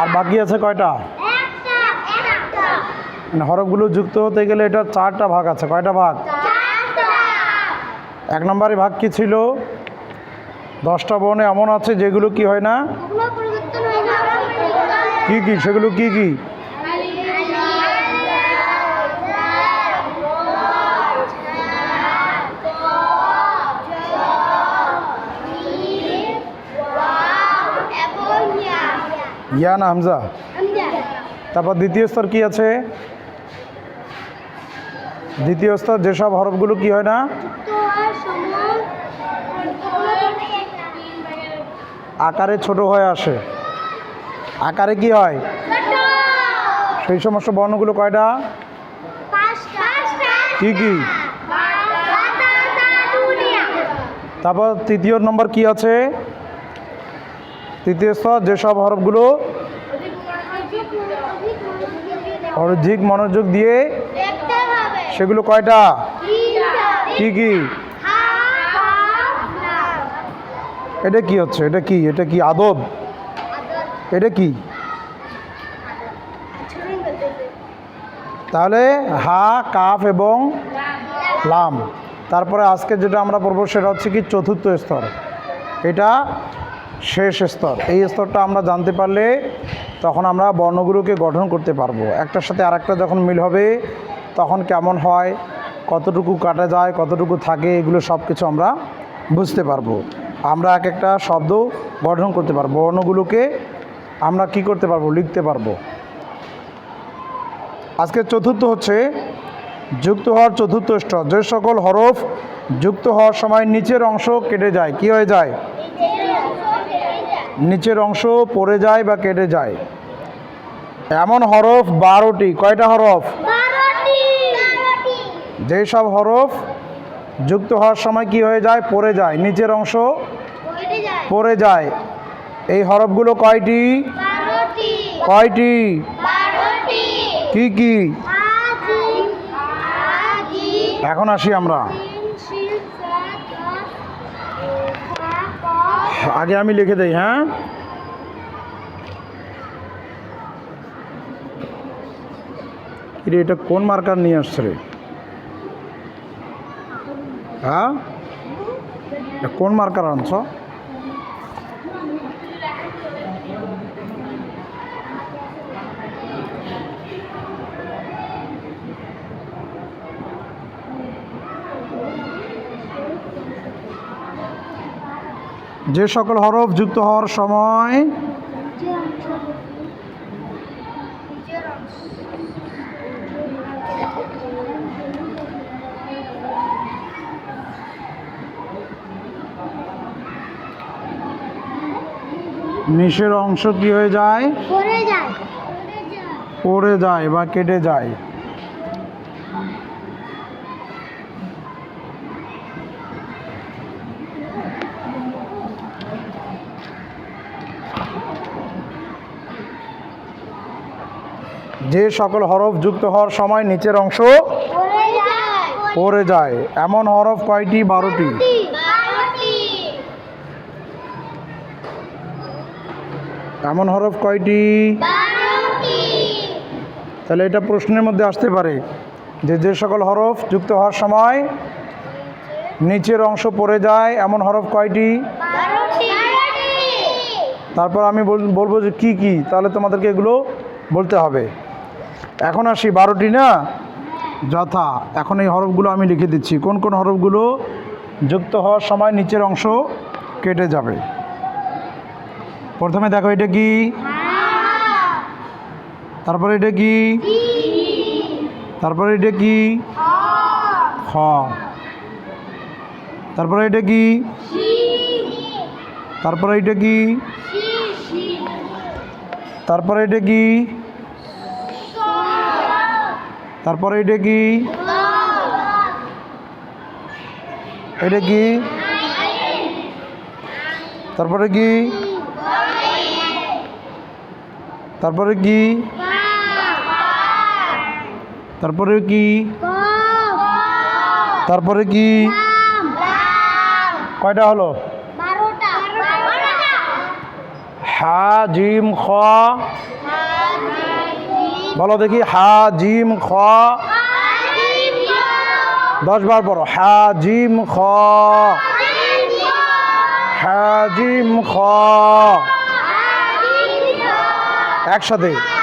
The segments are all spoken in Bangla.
আর বাকি আছে কয়টা? মানে হরফগুলো যুক্ত হতে গেলে এটা চারটা ভাগ আছে কয়টা ভাগ? এক নম্বরে ভাগ কি ছিল? দশটা বনে এমন আছে যেগুলো কি হয় না? কি কি? সেগুলো কি কি? ইয়া না হামজা। তারপর দ্বিতীয় স্তর কি আছে? দ্বিতীয় স্তর, যেসব হরফগুলো কি হয় না? আকারে ছোট হয়ে আসে। আকারে কি হয়? সেই সমস্ত বর্ণগুলো কয়টা? কি কি? তারপর তৃতীয় নম্বর কি আছে? তৃতীয় স্তর, যেসব হরফগুলো অধিক মনোযোগ দিয়ে সেগুলো কয়টা? কি কি? এটা কি হচ্ছে? এটা কি? এটা কি আদব? এটা কি? তাহলে হা, কাফ এবং লাম। তারপরে আজকে যেটা আমরা পড়ব সেটা হচ্ছে কি চতুর্থ স্তর। এটা শেষ স্তর। এই স্তরটা আমরা জানতে পারলে তখন আমরা বর্ণগুলোকে গঠন করতে পারব। একটার সাথে আরেকটা যখন মিল হবে, তখন কেমন হয়, কতটুকু কাটা যায়, কতটুকু থাকে, এগুলো সব কিছু আমরা বুঝতে পারব। আমরা এক একটা শব্দ গঠন করতে পারব। বর্ণগুলোকে আমরা কি করতে পারব, লিখতে পারব। আজকে চতুর্থ হচ্ছে যুক্ত হওয়ার চতুর্থ স্তর। যে সকল হরফ যুক্ত হওয়ার সময় নিচের অংশ কেটে যায়, কি হয়ে যায়? নিচের অংশ পড়ে যায় বা কেটে যায়। এমন হরফ বারোটি। কয়টা হরফ? যেই সব হরফ যুক্ত হওয়ার সময় কি হয়ে যায়? পড়ে যায়। নিচের অংশ পড়ে যায়। এই হরফগুলো কয়টি? কয়টি? কি কি? এখন আসি আমরা। আগে আমি লিখে দেই হ্যাঁ? এটা কোন মার্কার নিয়ে আসছে রে? হ্যাঁ? কোন মার্কার আনছ? যে সকল হরফ যুক্ত হওয়ার সময় নিচের অংশ কি হয়ে যায়? পড়ে যায়। পড়ে যায় বা কেটে যায়। যে সকল হরফ যুক্ত হওয়ার সময় নিচের অংশ পড়ে যায়। এমন হরফ কয়টি? বারোটি। এমন হরফ কয়টি? তাহলে এটা প্রশ্নের মধ্যে আসতে পারে যে যে সকল হরফ যুক্ত হওয়ার সময় নিচের অংশ পড়ে যায়। এমন হরফ কয়টি? তারপর আমি বলব যে কি কি, তাহলে তোমাদেরকে এগুলো বলতে হবে। এখন আসি বারোটি না? যথা, এখন এই হরফগুলো আমি লিখে দিচ্ছি। কোন কোন হরফগুলো যুক্ত হওয়ার সময় নিচের অংশ কেটে যাবে? প্রথমে দেখো, এটা কি? তারপরে এটা কি? তারপরে এটা কি? খ। তারপরে এটা কি? তারপরে এটা কি? তারপরে এটা কি? তারপরে এটা কি? এটা কি? তারপরে কি? তারপরে কি? তারপরে কি? তারপরে কি? কয়টা হলো? হা জিম খ। বলো দেখি, হা, জিম, খ। দশ বার পড়ো, হা, জিম, খ। হা, জিম, খ। একসাথে।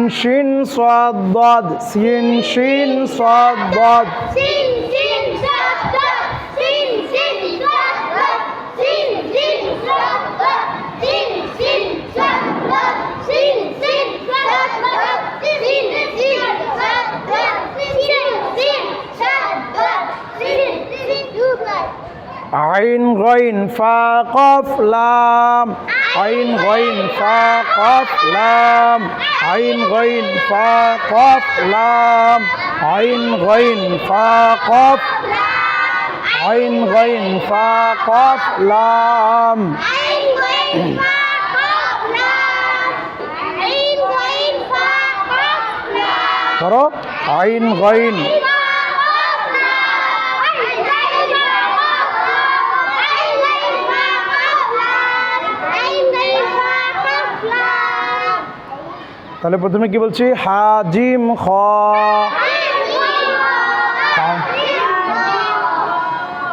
সিন শিন সাদ দাদ সিন শিন সাদ দাদ Sin, sin, stop, stop. আইন গইন ফা কফ লাম আইন গইন ফা কফ লাম আইন গইন ফা কফ আইন গইন ফা কফ আইন গইন ফা কফ লাম করো আইন গইন তাহলে প্রথমে কি বলছি? হাজিম খ।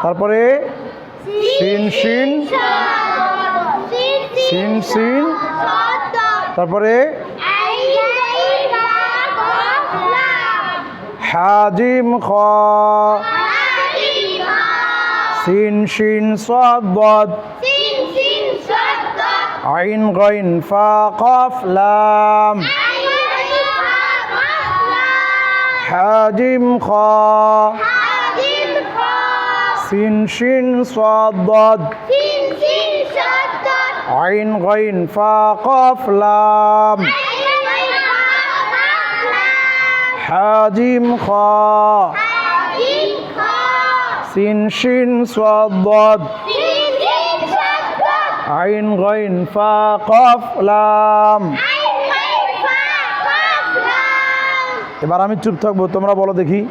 তারপরে সিন সিন। সিন তারপরে হাজিম খ। সিন শিন সাদ আইন গইন ফা কফ লাম হাজিম খ সিন শিন সাদ আইন গইন ফা কফ লাম হাজিম খ সিন শিন সাদ আইন গইন ফা কফ লাম। এবার আমি চুপ থাকব, তোমরা বলো দেখি।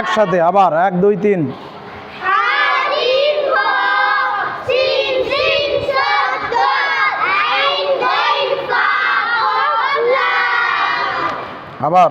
একসাথে, আবার এক, দুই, তিন। আবার।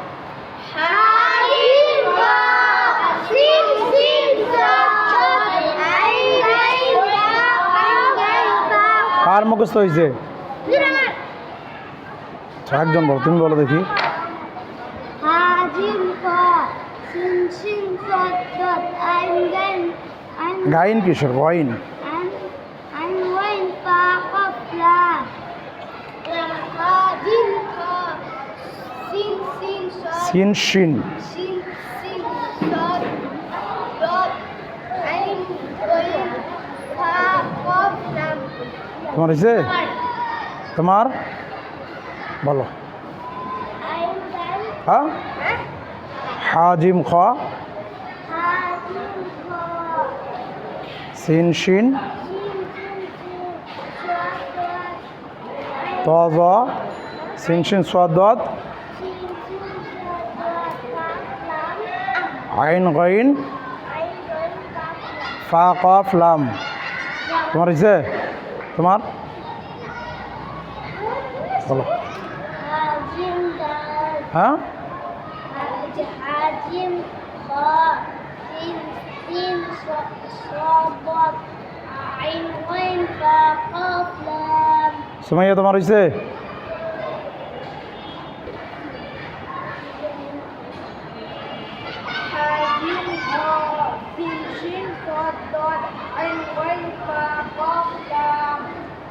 মুখস্থ হয়েছে। একজন বলো তুমি বলো দেখি। গাইন কিশোর ওয়াইন সিন সিন সাত সিন শিন সিন সিন সাত সাত আইন ওয়াইন পা কফলা তোমার হয়েছে তোমার? বলো। হ্যাঁ? হাজিম খ। সিন, শিন। সিন সিন, শিন আইন, গইন। ফা কফ লাম। তোমার হয়েছে তোমার? বলো। হ্যাঁ? সুমাইয়া তোমার হয়েছে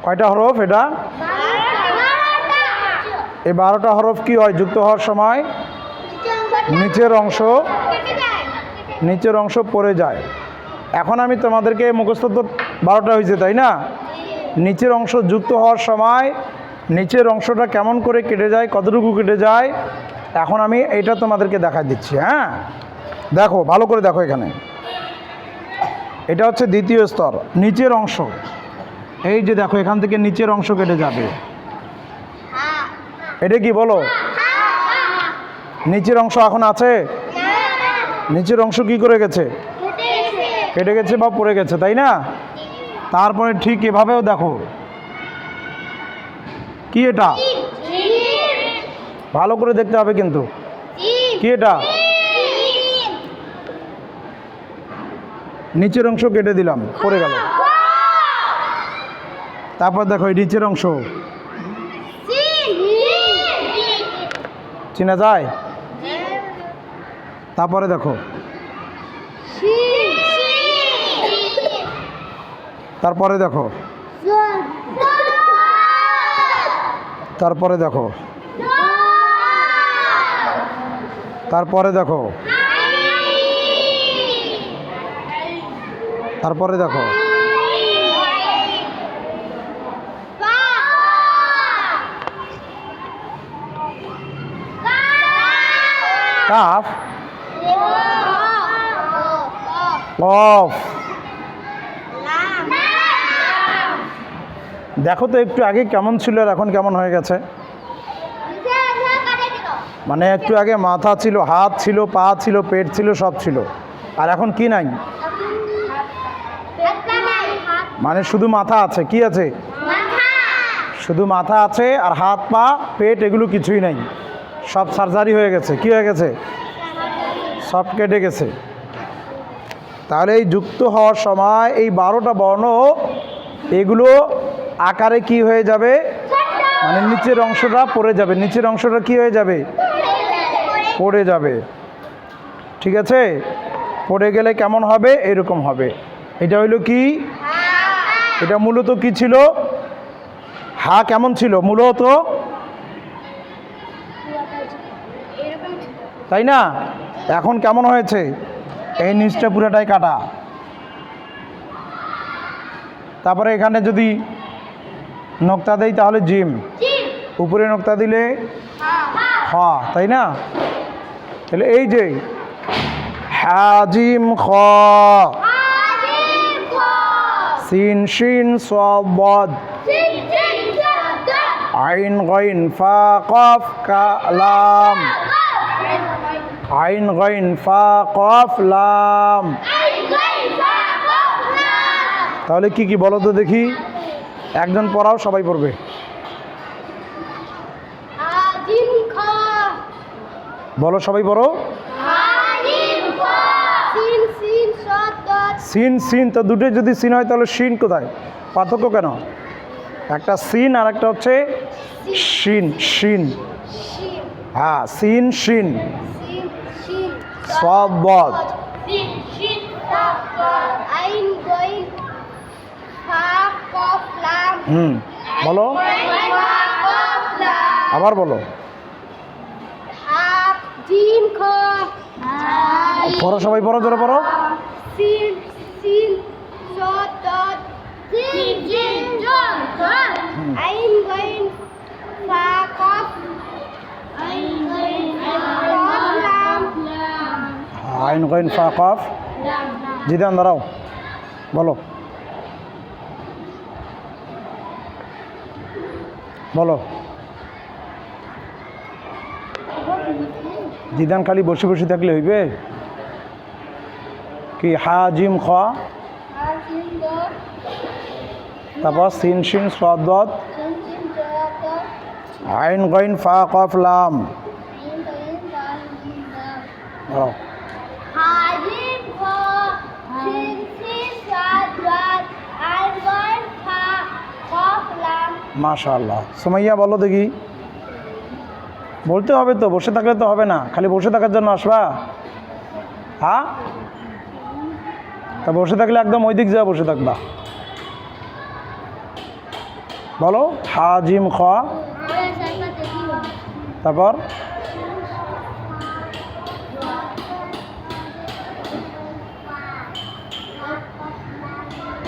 কয়টা হরফ এটা? এই বারোটা হরফ কি হয়? যুক্ত হওয়ার সময় নিচের অংশ নিচের অংশ পড়ে যায়। এখন আমি তোমাদেরকে মুখস্থ তো বারোটা হয়েছে, তাই না? নিচের অংশ যুক্ত হওয়ার সময় নিচের অংশটা কেমন করে কেটে যায়, কতটুকু কেটে যায়, এখন আমি এইটা তোমাদেরকে দেখা দিচ্ছি হ্যাঁ? দেখো, ভালো করে দেখো এখানে। এটা হচ্ছে দ্বিতীয় স্তর, নিচের অংশ। এই যে দেখো, এখান থেকে নিচের অংশ কেটে যাবে। এটা কি বলো? নিচের অংশ এখন আছে? নিচের অংশ কি করে গেছে? কেটে গেছে বা পড়ে গেছে, তাই না? তারপরে ঠিক এভাবেও দেখো। কি এটা? ভালো করে দেখতে হবে কিন্তু। কি এটা? নিচের অংশ কেটে দিলাম, পড়ে গেল। তারপর দেখো, এই নিচের অংশ। চিনা যায়? তারপরে দেখো। তারপরে দেখো। তারপরে দেখো। তারপরে দেখো। তারপরে দেখো। কাফ। অফ দেখো তো একটু আগে কেমন ছিল আর এখন কেমন হয়ে গেছে? মানে একটু আগে মাথা ছিল হাত ছিল পা ছিল পেট ছিল সব ছিল। আর এখন কি নাই? মানে শুধু মাথা আছে কি আছে? শুধু মাথা আছে আর হাত পা পেট এগুলো কিছুই নাই। সব সার্জারি হয়ে গেছে। কি হয়ে গেছে? সব কেটে গেছে। তাহলে এই যুক্ত হওয়ার সময় এই বারোটা বর্ণ, এগুলো আকারে কি হয়ে যাবে? মানে নিচের অংশটা পড়ে যাবে। নিচের অংশটা কি হয়ে যাবে? পড়ে যাবে। ঠিক আছে? পড়ে গেলে কেমন হবে? এরকম হবে। এটা হইল কি? এটা মূলত কি ছিল? হা কেমন ছিল? মূলত তাই না? এখন কেমন হয়েছে? এই নিচটা পুরোটাই কাটা। তারপরে এখানে যদি নোক্তা দেই তাহলে জিম। উপরে নোক্তা দিলে হ। তাই না? তাহলে এই যে হাজিম খ। সিন শিন সবদ আইন গইন ফা কফ কালাম আইন গইন ফা কফ লাম। তাহলে কি কি বলো তো দেখি। একজন পড়াও সবাই পড়বে। বলো সবাই পড়ো। সিন সিন তো দুটো যদি সিন হয় তাহলে সিন কোথায়? পার্থক্য কেন? একটা সিন আর একটা হচ্ছে শিন শিন হ্যাঁ সিন শিন Fa Kof Lam হুম বলো আবার বলো পড়ো সবাই পড়ো জোরে পড়ো Sin Sin Shot Dot Sin Sin Shot Dot আইন গইন ফা কফ জিদান, দাঁড়াও। বলো। বলো। জিদান খালি বসে বসে থাকলে হইবে? কি হা জিম খ তারপর সিন সিন সদত আইন গইন ফা কফ লাম। Ein Lam মাশাআল্লাহ। সুমাইয়া, বলো দেখি। বলতে হবে তো, বসে থাকলে তো হবে না। খালি বসে থাকার জন্য আসবা? হ্যাঁ? তা বসে থাকলে একদম ওই দিক যা বসে থাকবা। বলো, হাজিম খ। তারপর?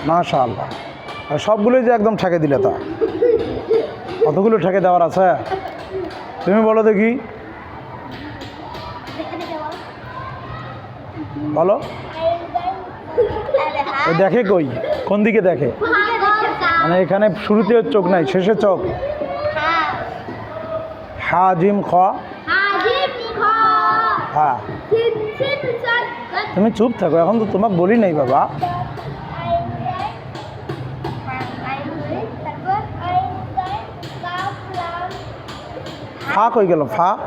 মাশাআল্লাহ। আর সবগুলোই যে একদম ঠেকে দিলে তা। কতগুলো ঠেকে দেওয়ার আছে? তুমি বলো দেখি। বলো। দেখে কই? কোন দিকে দেখে? মানে এখানে শুরুতে চোখ নাই, শেষে চোখ? হা, জিম, খ? হ্যাঁ তুমি চুপ থাকো, এখন তো তোমাকে বলি নাই বাবা। ফা কই গেল? ফা।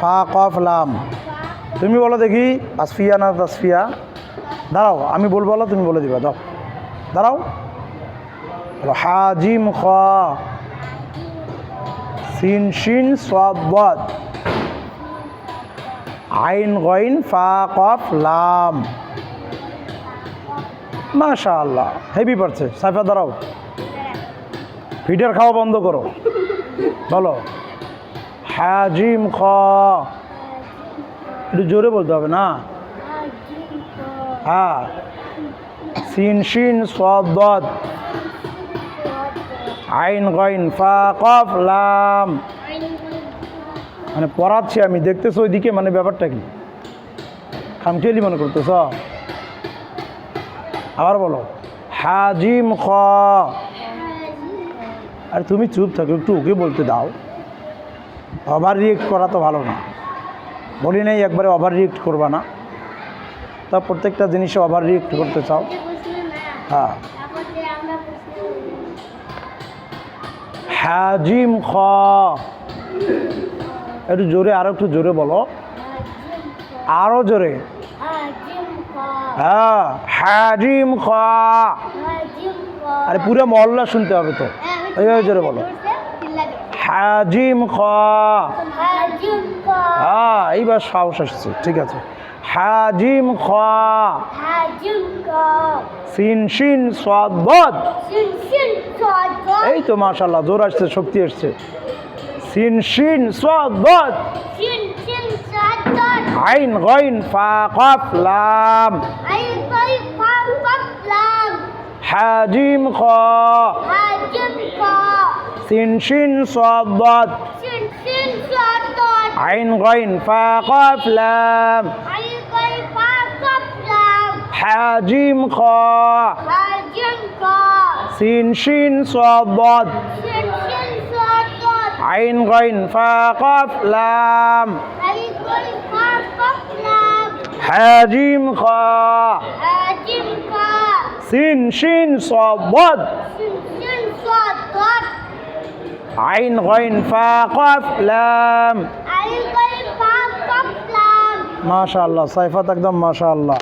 ফা, কফ, লাম। তুমি বলো দেখি আসফিয়া না তাসফিয়া? দাঁড়াও, আমি বলব বলো তুমি বলে দিবা, দাও। দাঁড়াও। হাজিম খ। সিন, শিন সবাদ আইন, গইন, ফা, কফ, লাম। মাশা আল্লাহ হেভি পারছে সাইফা, দাঁড়াও। ফিটার খাওয়া বন্ধ করো। বলো। হাজিম খ। একটু জোরে বলতে হবে না? হ্যাঁ। সিন, শিন, সদ আইন, গইন, ফা, কফ, লাম। মানে পড়াচ্ছি আমি, দেখতেছো ওইদিকে? মানে ব্যাপারটা কি? খামখেয়ালি মনে করতেছ? আবার বলো। হাজিম খ। আর তুমি চুপ থাকো, একটু ওকে বলতে দাও। ওভার রিয়েক্ট করা তো ভালো না। বলি নাই একবারে ওভার রিয়েক্ট করবা না। তা প্রত্যেকটা জিনিসে ওভার রিয়েক্ট করতে চাও। হ্যাঁ। হাজিম খ। একটু জোরে, আরও একটু জোরে বলো। আরও জোরে। হ্যাঁ খ। আরে পুরো মহল্লা শুনতে হবে তো। এইভাবে জোরে বলো। হাজিম খ। হ্যাঁ এইবার সাহস আসছে ঠিক আছে। হাজিম খ। সিন এই তো মাশাল্লাহ জোর আসছে শক্তি আসছে। সিন শিন সদ আইন গইন ফা কফ লাম। হাজিম খ। سين شين صاد ضاد سين شين صاد ضاد عين غين فا قاف لام عين غين فا قاف لام حا حاجيم خا. جيم خا. سين شين صاد ضاد سين شين صاد ضاد عين غين فا قاف لام عين غين فا قاف لام حا حاجيم خا. جيم خا. سين شين صاد ضاد سين আইন গইন ফা কফ লাম। মাশাআল্লাহ সাইফাত একদম মাশাআল্লাহ।